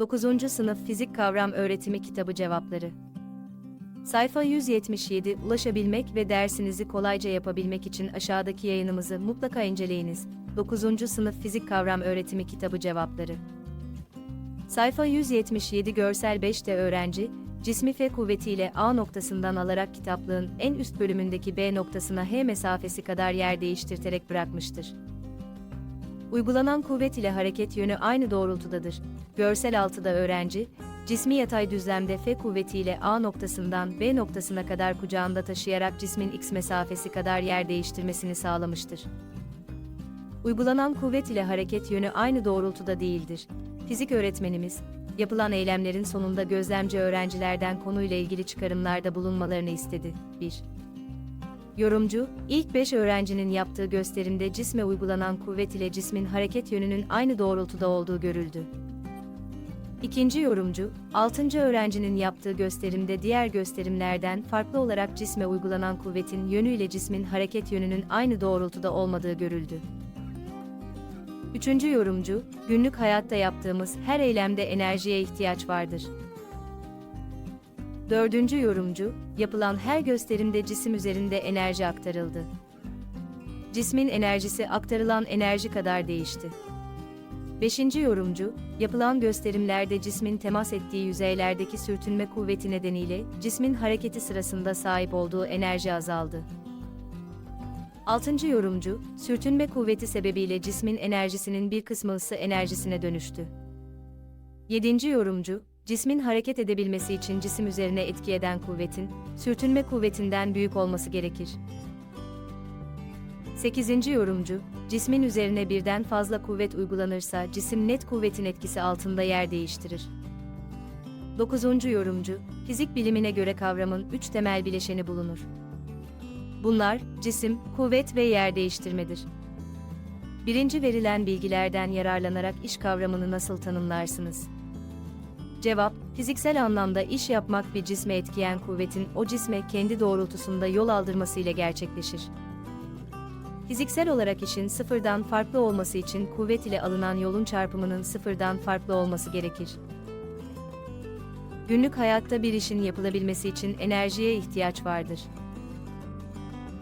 9. Sınıf Fizik Kavram Öğretimi Kitabı Cevapları Sayfa 177 Ulaşabilmek ve dersinizi kolayca yapabilmek için aşağıdaki yayınımızı mutlaka inceleyiniz. 9. Sınıf Fizik Kavram Öğretimi Kitabı Cevapları Sayfa 177 Görsel 5'te öğrenci, cismi F kuvvetiyle A noktasından alarak kitaplığın en üst bölümündeki B noktasına H mesafesi kadar yer değiştirterek bırakmıştır. Uygulanan kuvvet ile hareket yönü aynı doğrultudadır. Görsel 6'da öğrenci, cismi yatay düzlemde F kuvvetiyle A noktasından B noktasına kadar kucağında taşıyarak cismin x mesafesi kadar yer değiştirmesini sağlamıştır. Uygulanan kuvvet ile hareket yönü aynı doğrultuda değildir. Fizik öğretmenimiz, yapılan eylemlerin sonunda gözlemci öğrencilerden konuyla ilgili çıkarımlarda bulunmalarını istedi. 1. Yorumcu, ilk 5 öğrencinin yaptığı gösterimde cisme uygulanan kuvvet ile cismin hareket yönünün aynı doğrultuda olduğu görüldü. İkinci yorumcu, 6. öğrencinin yaptığı gösterimde diğer gösterimlerden farklı olarak cisme uygulanan kuvvetin yönü ile cismin hareket yönünün aynı doğrultuda olmadığı görüldü. Üçüncü yorumcu, günlük hayatta yaptığımız her eylemde enerjiye ihtiyaç vardır. Dördüncü yorumcu, yapılan her gösterimde cisim üzerinde enerji aktarıldı. Cismin enerjisi aktarılan enerji kadar değişti. Beşinci yorumcu, yapılan gösterimlerde cismin temas ettiği yüzeylerdeki sürtünme kuvveti nedeniyle cismin hareketi sırasında sahip olduğu enerji azaldı. Altıncı yorumcu, sürtünme kuvveti sebebiyle cismin enerjisinin bir kısmı ısı enerjisine dönüştü. Yedinci yorumcu, cismin hareket edebilmesi için cisim üzerine etki eden kuvvetin, sürtünme kuvvetinden büyük olması gerekir. 8. yorumcu, cismin üzerine birden fazla kuvvet uygulanırsa cisim net kuvvetin etkisi altında yer değiştirir. 9. yorumcu, fizik bilimine göre kavramın üç temel bileşeni bulunur. Bunlar, cisim, kuvvet ve yer değiştirmedir. Birinci verilen bilgilerden yararlanarak iş kavramını nasıl tanımlarsınız? Cevap, fiziksel anlamda iş yapmak bir cisme etkiyen kuvvetin o cisme kendi doğrultusunda yol aldırmasıyla gerçekleşir. Fiziksel olarak işin sıfırdan farklı olması için kuvvet ile alınan yolun çarpımının sıfırdan farklı olması gerekir. Günlük hayatta bir işin yapılabilmesi için enerjiye ihtiyaç vardır.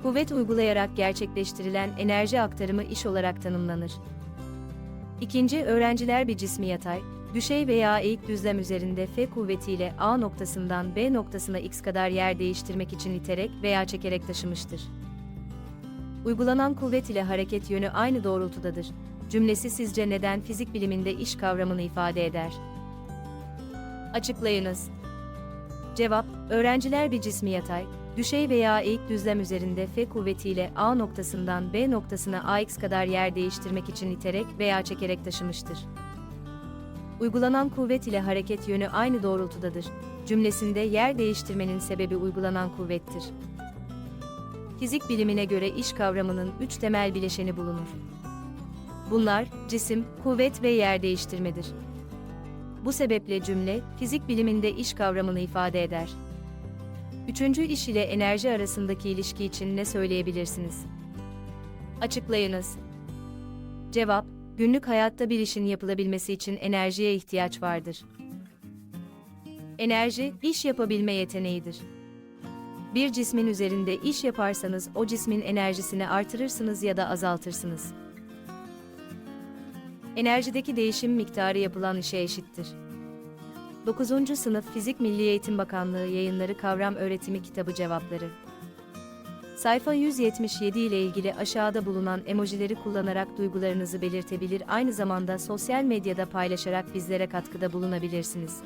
Kuvvet uygulayarak gerçekleştirilen enerji aktarımı iş olarak tanımlanır. İkinci, öğrenciler bir cismi yatay, düşey veya eğik düzlem üzerinde F kuvvetiyle A noktasından B noktasına x kadar yer değiştirmek için iterek veya çekerek taşımıştır. Uygulanan kuvvet ile hareket yönü aynı doğrultudadır. Cümlesi sizce neden fizik biliminde iş kavramını ifade eder? Açıklayınız. Cevap, öğrenciler bir cismi yatay, düşey veya eğik düzlem üzerinde F kuvvetiyle A noktasından B noktasına AX kadar yer değiştirmek için iterek veya çekerek taşımıştır. Uygulanan kuvvet ile hareket yönü aynı doğrultudadır. Cümlesinde yer değiştirmenin sebebi uygulanan kuvvettir. Fizik bilimine göre iş kavramının üç temel bileşeni bulunur. Bunlar, cisim, kuvvet ve yer değiştirmedir. Bu sebeple cümle, fizik biliminde iş kavramını ifade eder. Üçüncü iş ile enerji arasındaki ilişki için ne söyleyebilirsiniz? Açıklayınız. Cevap, günlük hayatta bir işin yapılabilmesi için enerjiye ihtiyaç vardır. Enerji, iş yapabilme yeteneğidir. Bir cismin üzerinde iş yaparsanız o cismin enerjisini artırırsınız ya da azaltırsınız. Enerjideki değişim miktarı yapılan işe eşittir. 9. Sınıf Fizik Milli Eğitim Bakanlığı Yayınları Kavram Öğretimi Kitabı Cevapları Sayfa 177 ile ilgili aşağıda bulunan emojileri kullanarak duygularınızı belirtebilir aynı zamanda sosyal medyada paylaşarak bizlere katkıda bulunabilirsiniz.